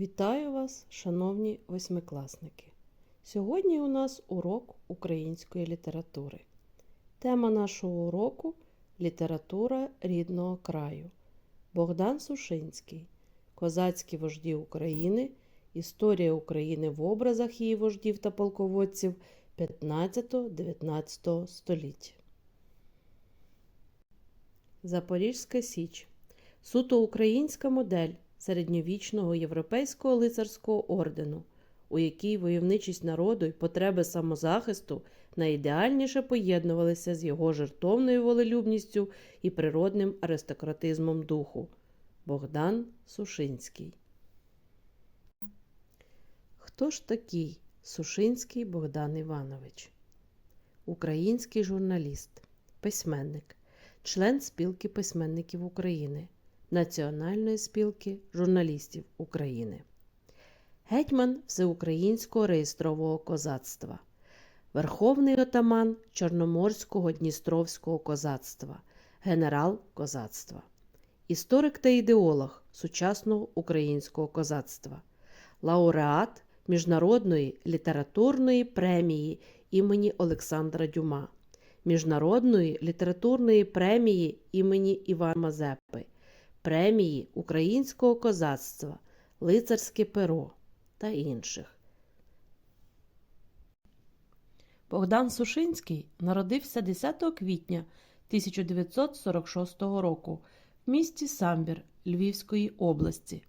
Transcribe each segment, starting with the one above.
Вітаю вас, шановні восьмикласники! Сьогодні у нас урок української літератури. Тема нашого уроку література рідного краю. Богдан Сушинський. Козацькі вожді України. Історія України в образах її вождів та полководців 15-19 століття. Запорізька Січ. Суто українська модель середньовічного європейського лицарського ордену, у якій войовничість народу і потреби самозахисту найідеальніше поєднувалися з його жертовною волелюбністю і природним аристократизмом духу. Богдан Сушинський. Хто ж такий Сушинський Богдан Іванович? Український журналіст, письменник, член спілки письменників України. Національної спілки журналістів України, гетьман Всеукраїнського реєстрового козацтва, Верховний отаман Чорноморського Дністровського козацтва, генерал козацтва, історик та ідеолог сучасного українського козацтва, лауреат Міжнародної літературної премії імені Олександра Дюма, Міжнародної літературної премії імені Івана Мазепи премії Українського козацтва, Лицарське перо та інших. Богдан Сушинський народився 10 квітня 1946 року в місті Самбір Львівської області.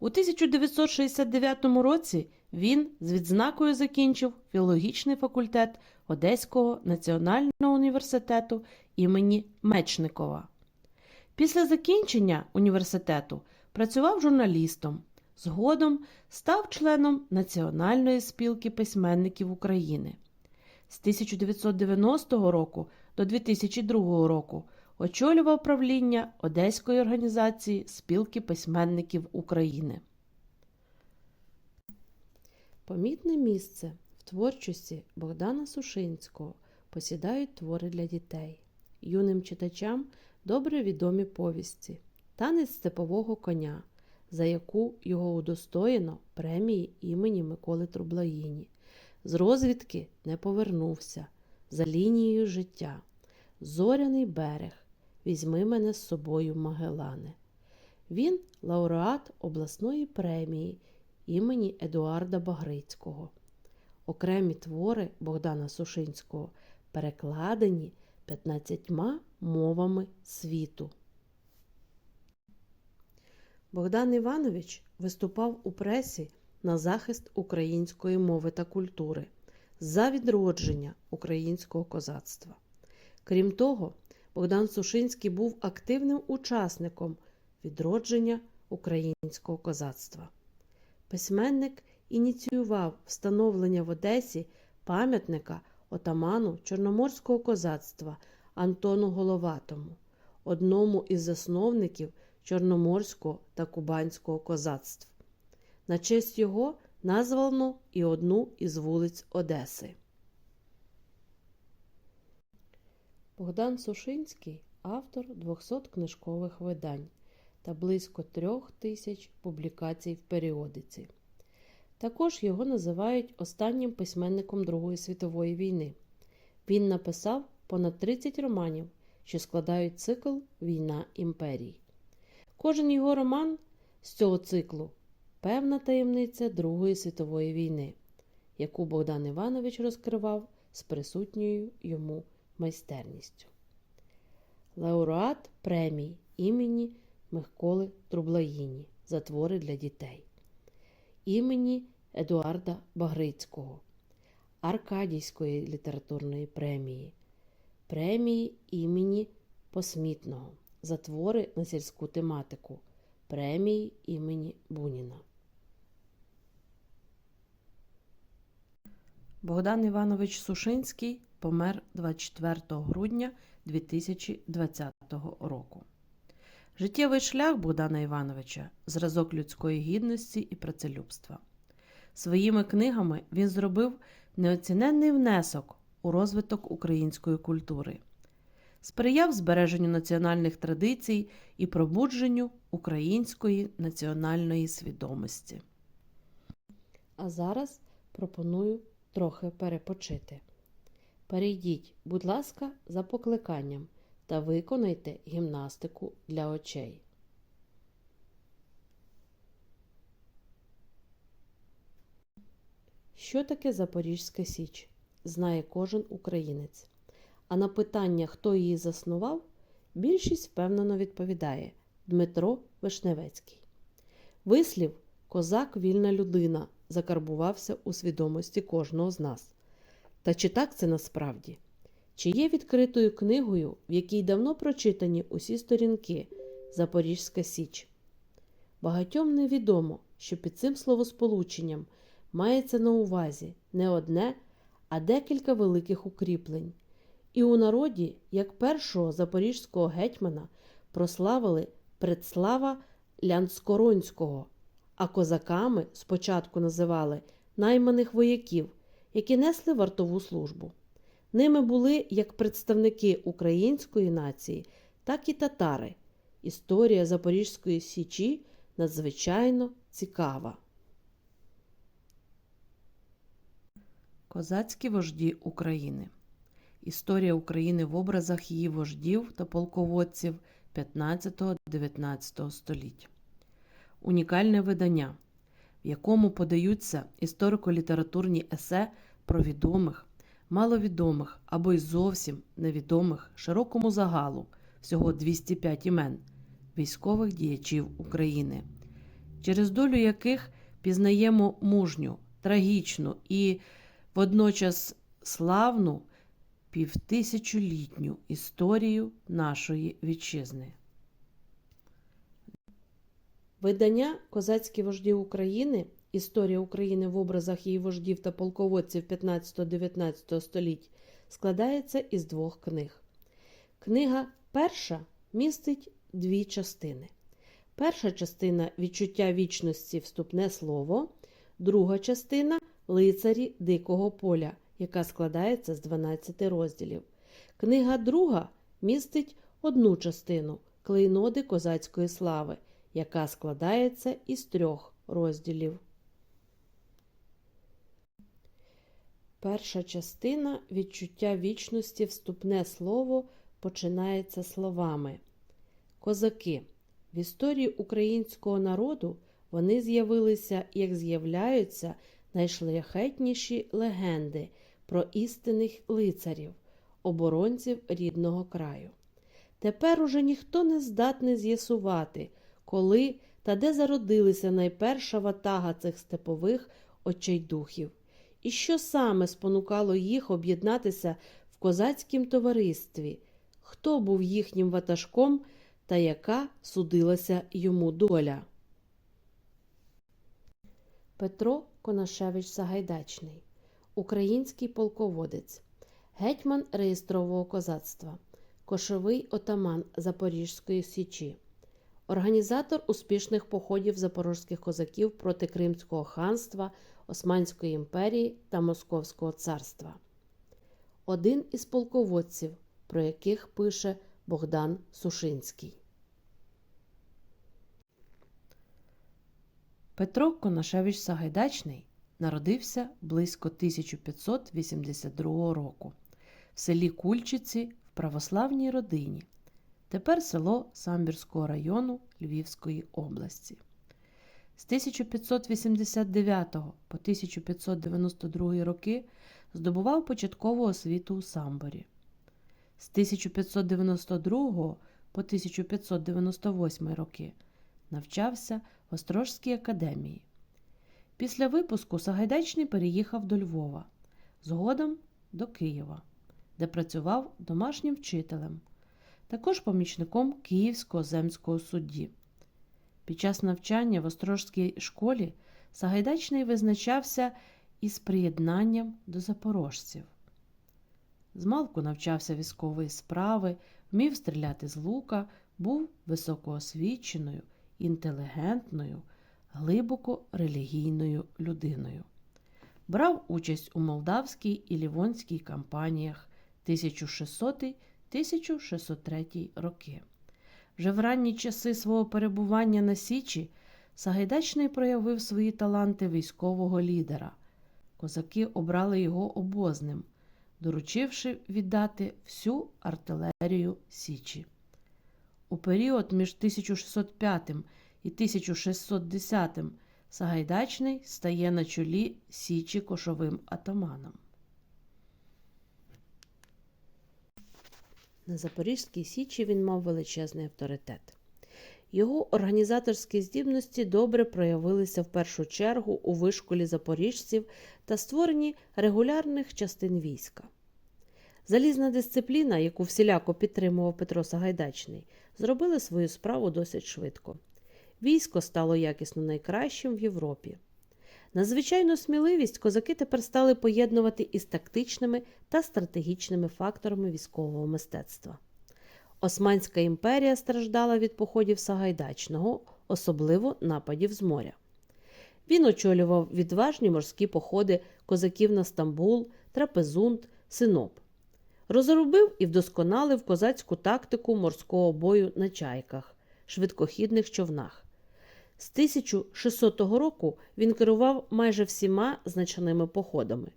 У 1969 році він з відзнакою закінчив філологічний факультет Одеського національного університету імені Мечникова. Після закінчення університету працював журналістом, згодом став членом Національної спілки письменників України. З 1990 року до 2002 року очолював правління Одеської організації Спілки письменників України. Помітне місце в творчості Богдана Сушинського посідають твори для дітей. Юним читачам добре відомі повісті, танець степового коня, за яку його удостоєно премії імені Миколи Трублаїні. З розвідки не повернувся за лінією життя. Зоряний берег. Візьми мене з собою, Магелане. Він лауреат обласної премії імені Едуарда Багрицького. Окремі твори Богдана Сушинського перекладені 15 мовами світу. Богдан Іванович виступав у пресі на захист української мови та культури за відродження українського козацтва. Крім того, Богдан Сушинський був активним учасником відродження українського козацтва. Письменник ініціював встановлення в Одесі пам'ятника отаману Чорноморського козацтва Антону Головатому, одному із засновників Чорноморського та Кубанського козацтв. На честь його названо і одну із вулиць Одеси. Богдан Сушинський автор 200 книжкових видань та близько трьох тисяч публікацій в періодиці. Також його називають останнім письменником Другої світової війни. Він написав понад 30 романів, що складають цикл Війна імперій. Кожен його роман з цього циклу певна таємниця Другої світової війни, яку Богдан Іванович розкривав з присутньою йому майстерністю. Лауреат премій імені Миколи Трублаїні за твори для дітей, імені Едуарда Багрицького, Аркадійської літературної премії, премії імені Посмітного за твори на сільську тематику, премії імені Буніна. Богдан Іванович Сушинський помер 24 грудня 2020 року. Життєвий шлях Богдана Івановича зразок людської гідності і працелюбства. Своїми книгами він зробив неоціненний внесок у розвиток української культури, сприяв збереженню національних традицій і пробудженню української національної свідомості. А зараз пропоную трохи перепочити. Перейдіть, будь ласка, за покликанням та виконайте гімнастику для очей. Що таке Запорізька Січ? Знає кожен українець. А на питання, хто її заснував, більшість впевнено відповідає Дмитро Вишневецький. Вислів Козак вільна людина закарбувався у свідомості кожного з нас. Та чи так це насправді? Чи є відкритою книгою, в якій давно прочитані усі сторінки Запорізька Січ? Багатьом невідомо, що під цим словосполученням мається на увазі не одне, а декілька великих укріплень. І у народі, як першого запорізького гетьмана, прославили предслава Лянскоронського, а козаками спочатку називали найманих вояків, які несли вартову службу. Ними були як представники української нації, так і татари. Історія Запорізької Січі надзвичайно цікава. Козацькі вожді України. Історія України в образах її вождів та полководців 15-19 століть. Унікальне видання, в якому подаються історико-літературні есе про відомих, маловідомих або й зовсім невідомих широкому загалу всього 205 імен військових діячів України, через долю яких пізнаємо мужню, трагічну і водночас славну півтисячолітню історію нашої вітчизни. Видання Козацькі вожді України Історія України в образах її вождів та полководців 15-19 століть складається із двох книг. Книга перша містить дві частини. Перша частина відчуття вічності вступне слово, друга частина лицарі Дикого поля, яка складається з 12 розділів. Книга друга містить одну частину клейноди козацької слави, яка складається із трьох розділів. Перша частина відчуття вічності вступне слово починається словами. Козаки. В історії українського народу вони з'явилися, як з'являються найшляхетніші легенди про істинних лицарів, оборонців рідного краю. Тепер уже ніхто не здатний з'ясувати, коли та де зародилися найперша ватага цих степових очейдухів, і що саме спонукало їх об'єднатися в козацькім товаристві, хто був їхнім ватажком та яка судилася йому доля. Петро Конашевич Сагайдачний, український полководець, гетьман реєстрового козацтва, кошовий отаман Запорізької Січі, організатор успішних походів запорозьких козаків проти Кримського ханства, Османської імперії та Московського царства. Один із полководців, про яких пише Богдан Сушинський. Петро Конашевич Сагайдачний народився близько 1582 року в селі Кульчиці в православній родині, тепер село Самбірського району Львівської області. З 1589 по 1592 роки здобував початкову освіту у Самборі. З 1592 по 1598 роки навчався Острожській академії. Після випуску Сагайдачний переїхав до Львова, згодом до Києва, де працював домашнім вчителем, також помічником Київського земського судді. Під час навчання в Острожській школі Сагайдачний визначався із приєднанням до запорожців. Змалку навчався військової справи, вмів стріляти з лука, був високоосвіченою, інтелігентною, глибоко релігійною людиною. Брав участь у молдавській і лівонській кампаніях 1600-1603 роки. Вже в ранні часи свого перебування на Січі Сагайдачний проявив свої таланти військового лідера. Козаки обрали його обозним, доручивши віддати всю артилерію Січі. У період між 1605 і 1610 Сагайдачний стає на чолі Січі кошовим атаманом. На Запорізькій Січі він мав величезний авторитет. Його організаторські здібності добре проявилися в першу чергу у вишколі запоріжців та створенні регулярних частин війська. Залізна дисципліна, яку всіляко підтримував Петро Сагайдачний, зробили свою справу досить швидко. Військо стало якісно найкращим в Європі. Надзвичайну сміливість козаки тепер стали поєднувати із тактичними та стратегічними факторами військового мистецтва. Османська імперія страждала від походів Сагайдачного, особливо нападів з моря. Він очолював відважні морські походи козаків на Стамбул, Трапезунд, Синоп. Розробив і вдосконалив козацьку тактику морського бою на чайках, швидкохідних човнах. З 1600 року він керував майже всіма значними походами.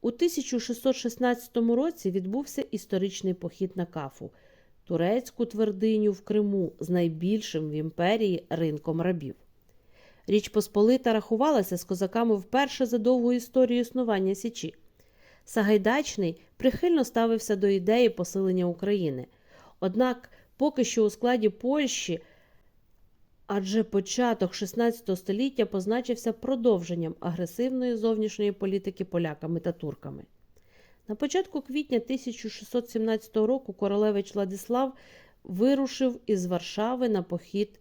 У 1616 році відбувся історичний похід на кафу, турецьку твердиню в Криму з найбільшим в імперії ринком рабів. Річ Посполита рахувалася з козаками вперше за довгу історію існування Січі. Сагайдачний прихильно ставився до ідеї посилення України. Однак поки що у складі Польщі, адже початок XVI століття позначився продовженням агресивної зовнішньої політики поляками та турками. На початку квітня 1617 року королевич Владислав вирушив із Варшави на похід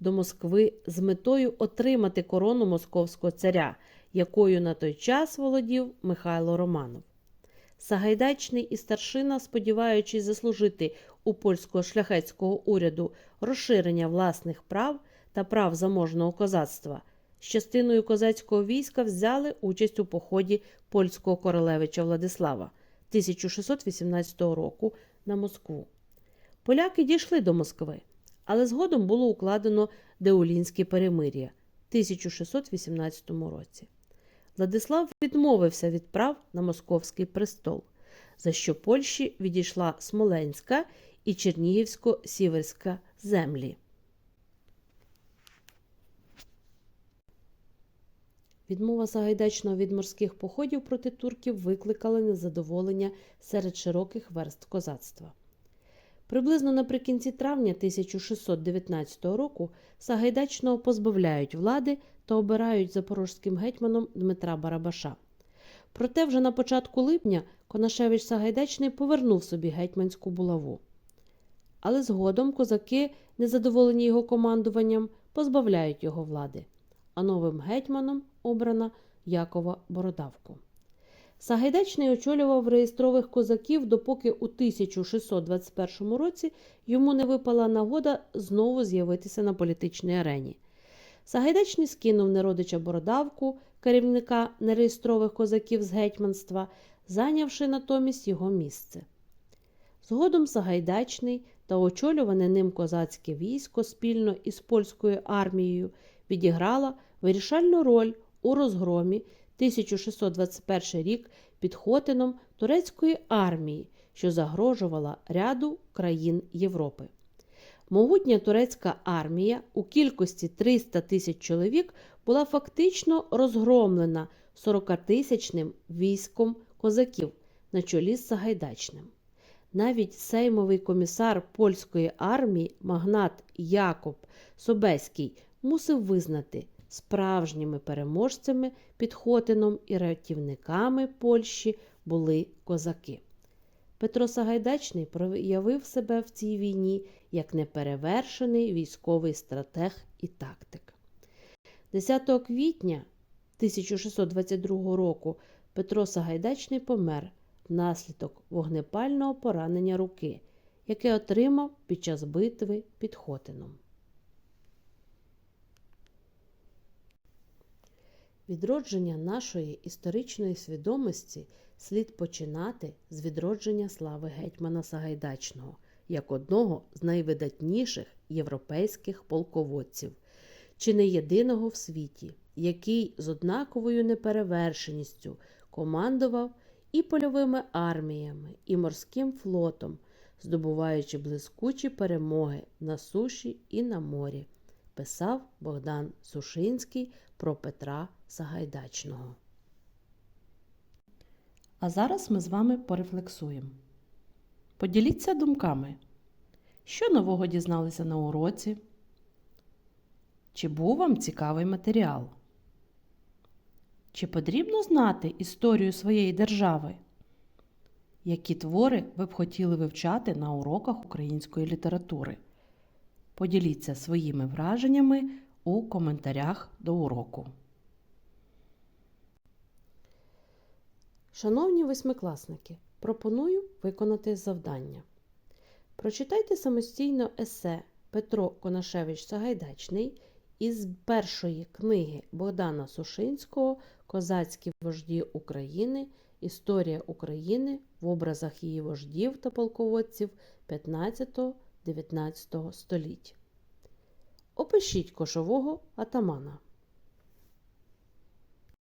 до Москви з метою отримати корону московського царя, якою на той час володів Михайло Романов. Сагайдачний і старшина, сподіваючись заслужити у польського шляхетського уряду розширення власних прав та прав заможного козацтва, з частиною козацького війська взяли участь у поході польського королевича Владислава 1618 року на Москву. Поляки дійшли до Москви, але згодом було укладено Деулінське перемир'я 1618 році. Владислав відмовився від прав на московський престол, за що Польщі відійшла Смоленська і Чернігівсько-Сіверська землі. Відмова Сагайдачного від морських походів проти турків викликала незадоволення серед широких верств козацтва. Приблизно наприкінці травня 1619 року Сагайдачного позбавляють влади та обирають запорозьким гетьманом Дмитра Барабаша. Проте вже на початку липня Конашевич Сагайдачний повернув собі гетьманську булаву. Але згодом козаки, незадоволені його командуванням, позбавляють його влади, а новим гетьманом обрана Якова Бородавку. Сагайдачний очолював реєстрових козаків, допоки у 1621 році йому не випала нагода знову з'явитися на політичній арені. Сагайдачний скинув неродича Бородавку, керівника нереєстрових козаків з гетьманства, зайнявши натомість його місце. Згодом Сагайдачний та очолюване ним козацьке військо спільно із польською армією відіграла вирішальну роль у розгромі 1621 рік під Хотином турецької армії, що загрожувала ряду країн Європи. Могутня турецька армія у кількості 300 тисяч чоловік була фактично розгромлена 40-тисячним військом козаків на чолі з Сагайдачним. Навіть сеймовий комісар польської армії магнат Якоб Собеський мусив визнати, справжніми переможцями під Хотином і рятівниками Польщі були козаки. Петро Сагайдачний проявив себе в цій війні як неперевершений військовий стратег і тактик. 10 квітня 1622 року Петро Сагайдачний помер внаслідок вогнепального поранення руки, яке отримав під час битви під Хотином. Відродження нашої історичної свідомості слід починати з відродження слави гетьмана Сагайдачного як одного з найвидатніших європейських полководців, чи не єдиного в світі, який з однаковою неперевершеністю командував і польовими арміями, і морським флотом, здобуваючи блискучі перемоги на суші і на морі, писав Богдан Сушинський про Петра Сагайдачного. А зараз ми з вами порефлексуємо. Поділіться думками, що нового дізналися на уроці? Чи був вам цікавий матеріал? Чи потрібно знати історію своєї держави? Які твори ви б хотіли вивчати на уроках української літератури? Поділіться своїми враженнями у коментарях до уроку. Шановні восьмикласники, пропоную виконати завдання. Прочитайте самостійно есе Петро Конашевич Сагайдачний із першої книги Богдана Сушинського Козацькі вожді України. Історія України в образах її вождів та полководців 15-19 століть. Опишіть кошового атамана.